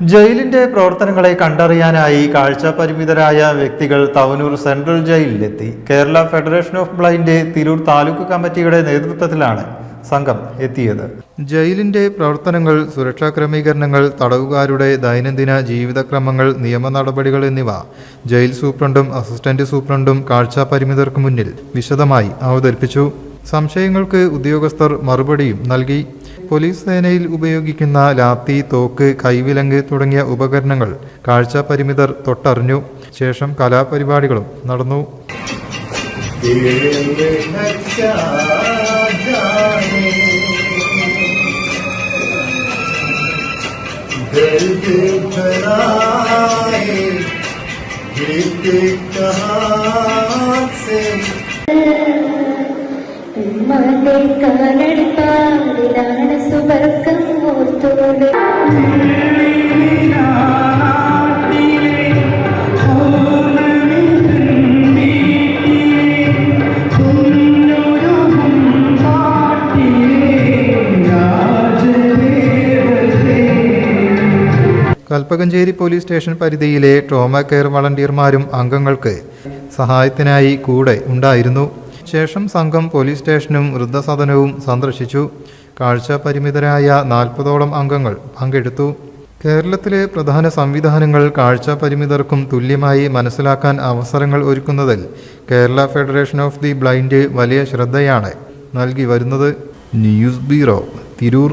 ജയിലിന്റെ പ്രവർത്തനങ്ങളെ കണ്ടറിയാനായി കാഴ്ചപരിമിതരായ വ്യക്തികൾ Thavanur central ജയിലിലെത്തി. Kerala federation of blind Tirur taluk കമ്മിറ്റിയുടെ നേതൃത്വത്തിലാണ് സംഘം എത്തിയത്. ജയിലിന്റെ പ്രവർത്തനങ്ങൾ സുരക്ഷാ ക്രമീകരണങ്ങൾ തടവുകാരുടെ ദൈനംദിന ജീവിതക്രമങ്ങൾ നിയമ നടപടികൾ എന്നിവ ജയിൽ സൂപ്രണ്ടും അസിസ്റ്റന്റ് സൂപ്രണ്ടും കാഴ്ചപരിമിതർക്ക് മുന്നിൽ വിശദമായി അവതരിപ്പിച്ചു. സംശയങ്ങൾക്ക് ഉദ്യോഗസ്ഥർ മറുപടിയും നൽകി. പോലീസ് സേനയിൽ ഉപയോഗിക്കുന്ന ലാത്തി തോക്ക് കൈവിലങ്ങ് തുടങ്ങിയ ഉപകരണങ്ങൾ കാഴ്ച പരിമിതർ തൊട്ടറിഞ്ഞു. ശേഷം കലാപരിപാടികളും നടന്നു. ഉമ്മാന്റെ കാലടിപ്പാടിലാണ് കൽപ്പകഞ്ചേരി പോലീസ് സ്റ്റേഷൻ പരിധിയിലെ ട്രോമ കെയർ വളണ്ടിയർമാരും അംഗങ്ങൾക്ക് സഹായത്തിനായി കൂടെ ഉണ്ടായിരുന്നു. ശേഷം സംഘം പോലീസ് സ്റ്റേഷനും വൃദ്ധസദനവും സന്ദർശിച്ചു. കാഴ്ച പരിമിതരായ നാൽപ്പതോളം അംഗങ്ങൾ പങ്കെടുത്തു. കേരളത്തിലെ പ്രധാന സംവിധാനങ്ങൾ കാഴ്ച പരിമിതർക്കും തുല്യമായി മനസ്സിലാക്കാൻ അവസരങ്ങൾ ഒരുക്കുന്നതിൽ Kerala federation of the blind വലിയ ശ്രദ്ധയാണ് നൽകി വരുന്നത്. News bureau Tirur.